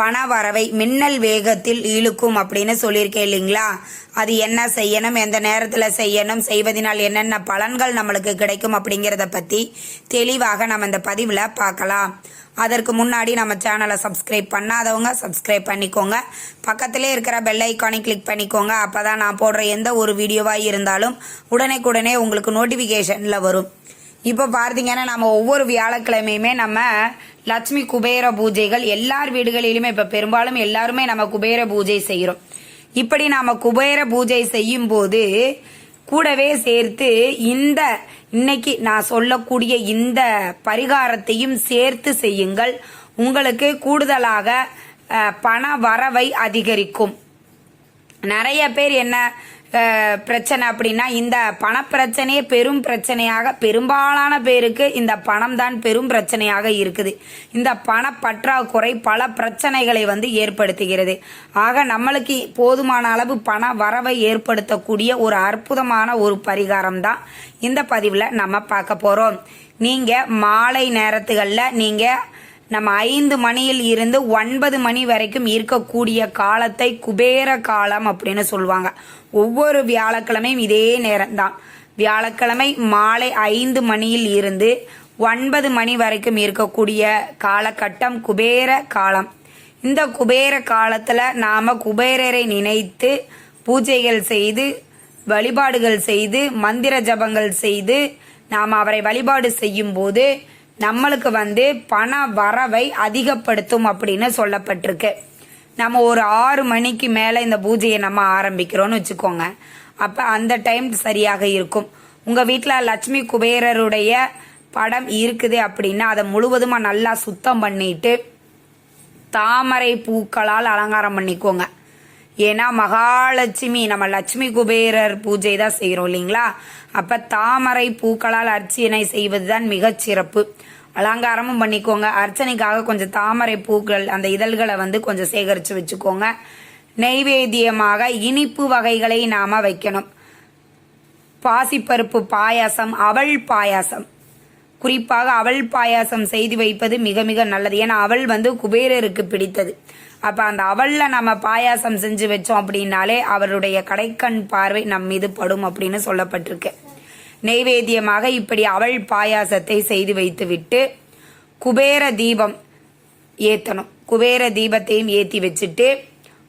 பண வரவை மின்னல் வேகத்தில் இழுக்கும் அப்படின்னு சொல்லியிருக்கேன் இல்லைங்களா? அது என்ன செய்யணும் எந்த நேரத்தில் செய்யணும் செய்வதனால் என்னென்ன பலன்கள் நம்மளுக்கு கிடைக்கும் அப்படிங்கிறத பற்றி தெளிவாக நம்ம இந்த பதிவில் பார்க்கலாம். அதற்கு முன்னாடி நம்ம சேனலை சப்ஸ்கிரைப் பண்ணாதவங்க சப்ஸ்கிரைப் பண்ணிக்கோங்க. பக்கத்திலே இருக்கிற பெல் ஐக்கானை கிளிக் பண்ணிக்கோங்க. அப்போ தான் நான் போடுற எந்த ஒரு வீடியோவாக இருந்தாலும் உடனேக்குடனே உங்களுக்கு நோட்டிஃபிகேஷனில் வரும். இப்போ பார்த்தீங்கன்னா நம்ம ஒவ்வொரு வியாழக்கிழமையுமே நம்ம லட்சுமி குபேர பூஜைகள் எல்லார் வீடுகளிலுமே இப்போ பெரும்பாலும் எல்லாருமே நம்ம குபேர பூஜை செய்கிறோம் இப்படி நாம குபேர பூஜை செய்யும் போது கூடவே சேர்த்து இந்த இன்னைக்கு நான் சொல்லக்கூடிய இந்த பரிகாரத்தையும் சேர்த்து செய்யுங்கள். உங்களுக்கு கூடுதலாக பண வரவை அதிகரிக்கும். நிறைய பேர் என்ன பிரச்சனை அப்படின்னா இந்த பணப்பிரச்சனையே பெரும் பிரச்சனையாக பெரும்பாலான பேருக்கு இந்த பணம் தான் பெரும் பிரச்சனையாக இருக்குது. இந்த பண பற்றாக்குறை பல பிரச்சனைகளை வந்து ஏற்படுத்துகிறது. ஆக நம்மளுக்கு போதுமான அளவு பண வரவை ஏற்படுத்தக்கூடிய ஒரு அற்புதமான ஒரு பரிகாரம் தான் இந்த பதிவில் நம்ம பார்க்க போகிறோம் நீங்கள் மாலை நேரத்துகளில் நீங்கள் நம்ம ஐந்து மணியில் இருந்து ஒன்பது மணி வரைக்கும் இருக்கக்கூடிய காலத்தை குபேர காலம் அப்படின்னு சொல்லுவாங்க. ஒவ்வொரு வியாழக்கிழமையும் இதே நேரம்தான். வியாழக்கிழமை மாலை ஐந்து மணியில் இருந்து ஒன்பது மணி வரைக்கும் இருக்கக்கூடிய காலகட்டம் குபேர காலம். இந்த குபேர காலத்தில் நாம் குபேரரை நினைத்து பூஜைகள் செய்து வழிபாடுகள் செய்து மந்திர ஜபங்கள் செய்து நாம் அவரை வழிபாடு செய்யும் போது நம்மளுக்கு வந்து பண வரவை அதிகப்படுத்தும் அப்படின்னு சொல்லப்பட்டிருக்கு. நம்ம ஒரு ஆறு மணிக்கு மேலே இந்த பூஜையை நம்ம ஆரம்பிக்கிறோன்னு வச்சுக்கோங்க. அப்போ அந்த டைம் சரியாக இருக்கும். உங்கள் வீட்டில் லட்சுமி குபேரருடைய படம் இருக்குது அப்படின்னா அதை முழுவதுமாக நல்லா சுத்தம் பண்ணிட்டு தாமரை பூக்களால் அலங்காரம் பண்ணிக்கோங்க. ஏன்னா மகாலட்சுமி நம்ம லட்சுமி குபேரர் பூஜை தான் செய்கிறோம் இல்லைங்களா? அப்போ தாமரை பூக்களால் அர்ச்சனை செய்வது தான் மிகச்சிறப்பு. அலங்காரமும் பண்ணிக்கோங்க. அர்ச்சனைக்காக கொஞ்சம் தாமரை பூக்கள் அந்த இதழ்களை வந்து கொஞ்சம் சேகரித்து வச்சுக்கோங்க. நெய்வேத்தியமாக இனிப்பு வகைகளை நாம் வைக்கணும். பாசிப்பருப்பு பாயாசம் அவள் பாயாசம். குறிப்பாக அவள் பாயாசம் செய்து வைப்பது மிக மிக நல்லது. ஏன்னா அவள் வந்து குபேரருக்கு பிடித்தது. அப்போ அந்த அவளில் நம்ம பாயாசம் செஞ்சு வச்சோம் அப்படின்னாலே அவருடைய கடைக்கண் பார்வை நம் மீது படும் அப்படின்னு சொல்லப்பட்டிருக்கு. நெய்வேத்தியமாக இப்படி அவள் பாயாசத்தை செய்து வைத்துவிட்டு குபேர தீபம் ஏற்றணும் குபேர தீபத்தையும் ஏற்றி வச்சுட்டு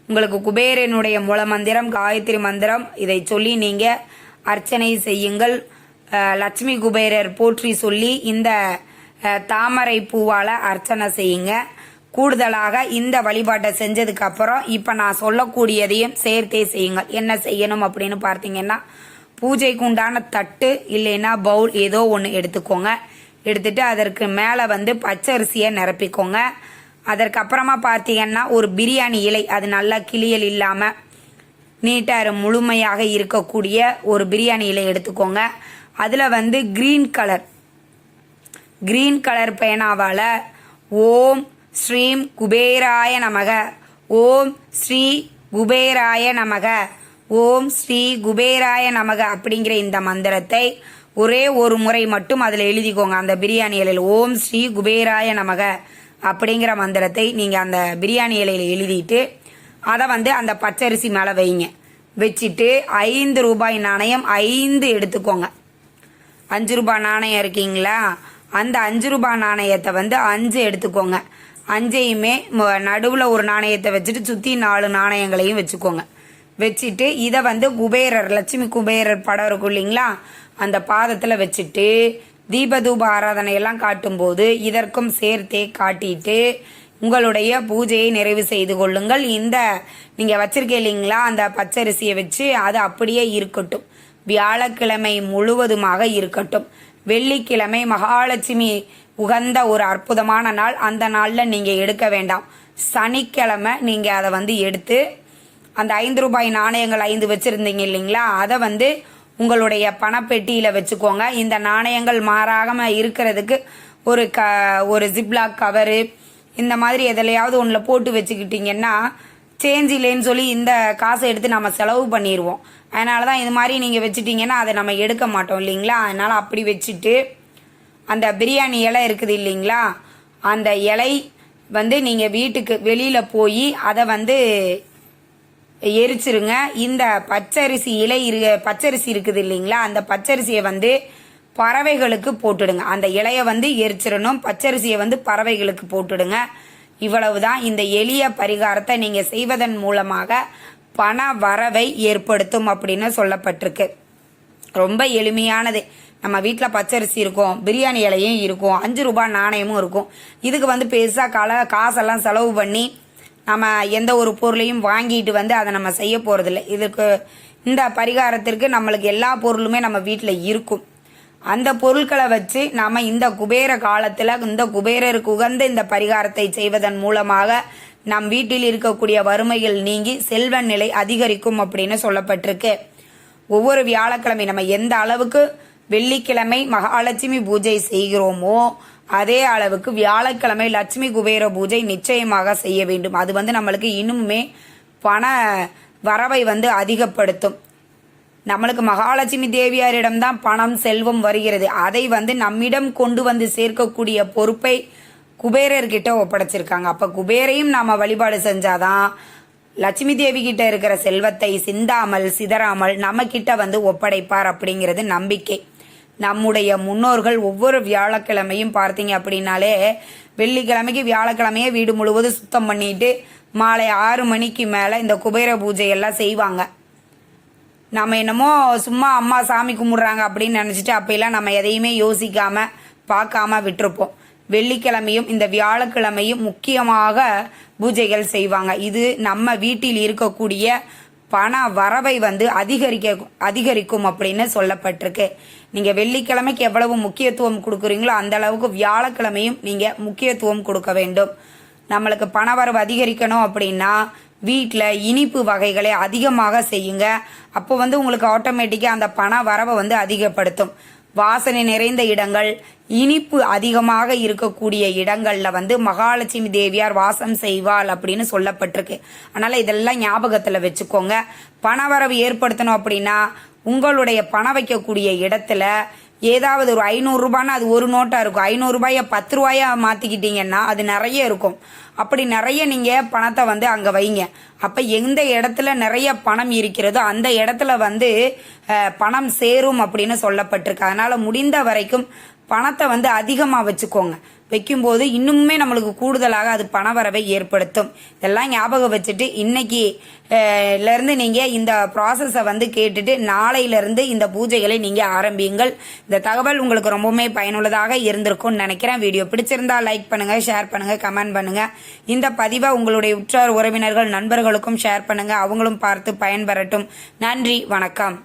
உங்களுக்கு குபேரனுடைய மூல மந்திரம் காயத்ரி மந்திரம் இதை சொல்லி நீங்கள் அர்ச்சனை செய்யுங்கள். லட்சுமி குபேரர் போற்றி சொல்லி இந்த தாமரை பூவால் அர்ச்சனை செய்யுங்க. கூடுதலாக இந்த வழிபாட்டை செஞ்சதுக்கு அப்புறம் இப்போ நான் சொல்லக்கூடியதையும் சேர்த்தே செய்யுங்கள். என்ன செய்யணும் அப்படின்னு பார்த்தீங்கன்னா பூஜைக்கு உண்டான தட்டு இல்லைன்னா பவுல் ஏதோ ஒன்று எடுத்துக்கோங்க. எடுத்துட்டு அதற்கு மேலே வந்து பச்சரிசியை நிரப்பிக்கோங்க. அதற்கப்புறமா பார்த்தீங்கன்னா ஒரு பிரியாணி இலை அது நல்லா கிளியல் இல்லாமல் நீட்டாக முழுமையாக இருக்கக்கூடிய ஒரு பிரியாணி இலை எடுத்துக்கோங்க. அதில் வந்து க்ரீன் கலர். கிரீன் கலர் பேனாவால் ஓம் ஸ்ரீம் குபேராய நமக. ஓம் ஸ்ரீ குபேராய நமக. ஓம் ஸ்ரீ குபேராய நமக அப்படிங்கிற இந்த மந்திரத்தை ஒரே ஒரு முறை மட்டும் அதில் எழுதிக்கோங்க. அந்த பிரியாணி இலையில் ஓம் ஸ்ரீ குபேராய நமக அப்படிங்கிற மந்திரத்தை நீங்கள் அந்த பிரியாணி இலையில் எழுதிட்டு அதை வந்து அந்த பச்சரிசி மேலே வைங்க. வச்சுட்டு ஐந்து ரூபாய் நாணயம் ஐந்து எடுத்துக்கோங்க. அஞ்சு ரூபாய் நாணயம் இருக்கீங்களா? அந்த அஞ்சு ரூபாய் நாணயத்தை வந்து அஞ்சு எடுத்துக்கோங்க. அஞ்சையுமே நடுவில் ஒரு நாணயத்தை வச்சுட்டு சுற்றி நாலு நாணயங்களையும் வச்சுக்கோங்க. வச்சுட்டு இதை வந்து குபேரர் லட்சுமி குபேரர் படம் இருக்கும் இல்லைங்களா? அந்த பாதத்தில் வச்சுட்டு தீபதூப ஆராதனையெல்லாம் காட்டும்போது இதற்கும் சேர்த்தே காட்டிட்டு உங்களுடைய பூஜையை நிறைவு செய்து கொள்ளுங்கள். இந்த நீங்கள் வச்சிருக்க இல்லைங்களா அந்த பச்சரிசியை வச்சு அது அப்படியே இருக்கட்டும். வியாழக்கிழமை முழுவதுமாக இருக்கட்டும். வெள்ளிக்கிழமை மகாலட்சுமி உகந்த ஒரு அற்புதமான நாள். அந்த நாளில் நீங்கள் எடுக்க வேண்டாம். சனிக்கிழமை நீங்கள் அதை வந்து எடுத்து அந்த ஐந்து ரூபாய் நாணயங்கள் ஐந்து வச்சுருந்தீங்க இல்லைங்களா? அதை வந்து உங்களுடைய பணப்பெட்டியில் வச்சுக்கோங்க. இந்த நாணயங்கள் மாறாமல் இருக்கிறதுக்கு ஒரு க ஒரு ஜிப்லாக் கவரு இந்த மாதிரி எதுலையாவது ஒன்றில் போட்டு வச்சுக்கிட்டிங்கன்னா சேஞ்ச் இல்லைன்னு சொல்லி இந்த காசை எடுத்து நம்ம செலவு பண்ணிடுவோம் அதனால தான் இது மாதிரி நீங்கள் வச்சுட்டிங்கன்னா அதை நம்ம எடுக்க மாட்டோம் இல்லைங்களா? அதனால் அப்படி வச்சுட்டு அந்த பிரியாணி இலை இருக்குது இல்லைங்களா? அந்த இலை வந்து நீங்கள் வீட்டுக்கு வெளியில் போய் அதை வந்து எரிச்சிருங்க. இந்த பச்சரிசி இலை இரு பச்சரிசி இருக்குது இல்லைங்களா? அந்த பச்சரிசியை வந்து பறவைகளுக்கு போட்டுடுங்க. அந்த இலையை வந்து எரிச்சிடணும். பச்சரிசியை வந்து பறவைகளுக்கு போட்டுடுங்க. இவ்வளவுதான். இந்த எளிய பரிகாரத்தை நீங்கள் செய்வதன் மூலமாக பண வரவை ஏற்படுத்தும் அப்படின்னு சொல்லப்பட்டிருக்கு. ரொம்ப எளிமையானது. நம்ம வீட்டில் பச்சரிசி இருக்கும் பிரியாணி இலையும் இருக்கும் அஞ்சு ரூபாய் நாணயமும் இருக்கும். இதுக்கு வந்து பெருசாக கால காசெல்லாம் செலவு பண்ணி நம்ம எந்த ஒரு பொருளையும் வாங்கிட்டு வந்து அதை நம்ம செய்ய போகிறதில்ல இதுக்கு இந்த பரிகாரத்திற்கு நம்மளுக்கு எல்லா பொருளுமே நம்ம வீட்டில் இருக்கும். அந்த பொருட்களை வச்சு நாம் இந்த குபேர காலத்தில் இந்த குபேரருக்கு உகந்த இந்த பரிகாரத்தை செய்வதன் மூலமாக நம் வீட்டில் இருக்கக்கூடிய வறுமைகள் நீங்கி செல்வ நிலை அதிகரிக்கும் அப்படின்னு சொல்லப்பட்டிருக்கு. ஒவ்வொரு வியாழக்கிழமை நம்ம எந்த அளவுக்கு வெள்ளிக்கிழமை மகாலட்சுமி பூஜை செய்கிறோமோ அதே அளவுக்கு வியாழக்கிழமை லட்சுமி குபேர பூஜை நிச்சயமாக செய்ய வேண்டும். அது வந்து நம்மளுக்கு இன்னுமே பண வரவை வந்து அதிகப்படுத்தும். நம்மளுக்கு மகாலட்சுமி தேவியாரிடம்தான் பணம் செல்வம் வருகிறது. அதை வந்து நம்மிடம் கொண்டு வந்து சேர்க்கக்கூடிய பொறுப்பை குபேரர்கிட்ட ஒப்படைச்சிருக்காங்க. அப்ப குபேரையும் நாம வழிபாடு செஞ்சாதான் லட்சுமி தேவி கிட்ட இருக்கிற செல்வத்தை சிந்தாமல் சிதறாமல் நம்ம கிட்ட வந்து ஒப்படைப்பார் அப்படிங்கிறது நம்பிக்கை. நம்முடைய முன்னோர்கள் ஒவ்வொரு வியாழக்கிழமையும் பார்த்தீங்க அப்படின்னாலே வெள்ளிக்கிழமைக்கு வியாழக்கிழமையே வீடு முழுவதும் சுத்தம் பண்ணிட்டு மாலை ஆறு மணிக்கு மேலே இந்த குபேர பூஜை எல்லாம் செய்வாங்க. நம்ம என்னமோ சும்மா அம்மா சாமி கும்பிட்றாங்க அப்படின்னு நினச்சிட்டு அப்பெல்லாம் நம்ம எதையுமே யோசிக்காமல் பார்க்காம விட்டுருப்போம். வெள்ளிக்கிழமையும் இந்த வியாழக்கிழமையும் முக்கியமாக பூஜைகள் செய்வாங்க. இது நம்ம வீட்டில் இருக்கக்கூடிய பண வரவை வந்து அதிகரிக்க அதிகரிக்கும் அப்படின்னு சொல்லப்பட்டிருக்கு. நீங்க வெள்ளிக்கிழமைக்கு எவ்வளவு முக்கியத்துவம் கொடுக்குறீங்களோ அந்த அளவுக்கு வியாழக்கிழமையும் நீங்க முக்கியத்துவம் கொடுக்க வேண்டும். நம்மளுக்கு பணவரவு அதிகரிக்கணும் அப்படின்னா வீட்டில் இனிப்பு வகைகளை அதிகமாக செய்யுங்க. அப்போ வந்து உங்களுக்கு ஆட்டோமேட்டிக்காக அந்த பண வரவை வந்து அதிகப்படுத்தும். வாசனை நிறைந்த இடங்கள் இனிப்பு அதிகமாக இருக்கக்கூடிய இடங்கள்ல வந்து மகாலட்சுமி தேவியார் வாசம் செய்வாள் அப்படின்னு சொல்லப்பட்டிருக்கு. அதனால இதெல்லாம் ஞாபகத்துல வச்சுக்கோங்க. பணவரவு ஏற்படுத்தணும் அப்படின்னா உங்களுடைய பணம் வைக்கக்கூடிய இடத்துல ஏதாவது ஒரு ஐநூறுரூபான்னா அது ஒரு நோட்டாக இருக்கும். ஐநூறுரூபாயை பத்து ரூபாயாக மாற்றிக்கிட்டிங்கன்னா அது நிறைய இருக்கும். அப்படி நிறைய நீங்கள் பணத்தை வந்து அங்கே வைங்க. அப்போ எந்த இடத்துல நிறைய பணம் இருக்கிறதோ அந்த இடத்துல வந்து பணம் சேரும் அப்படின்னு சொல்லப்பட்டிருக்கு. அதனால் முடிந்த வரைக்கும் பணத்தை வந்து அதிகமாக வச்சுக்கோங்க. வைக்கும்போது இன்னுமே நம்மளுக்கு கூடுதலாக அது பணவரவை ஏற்படுத்தும். இதெல்லாம் ஞாபகம் வச்சுட்டு இன்னைக்கு இருந்து நீங்கள் இந்த ப்ராசஸை வந்து கேட்டுட்டு நாளையிலேருந்து இந்த பூஜைகளை நீங்கள் ஆரம்பியுங்கள். இந்த தகவல் உங்களுக்கு ரொம்பவுமே பயனுள்ளதாக இருந்திருக்கும்னு நினைக்கிறேன். வீடியோ பிடிச்சிருந்தா லைக் பண்ணுங்கள் ஷேர் பண்ணுங்கள் கமெண்ட் பண்ணுங்கள் இந்த பதிவை உங்களுடைய உற்றார் உறவினர்கள் நண்பர்களுக்கும் ஷேர் பண்ணுங்கள் அவங்களும் பார்த்து பயன்பெறட்டும். நன்றி வணக்கம்.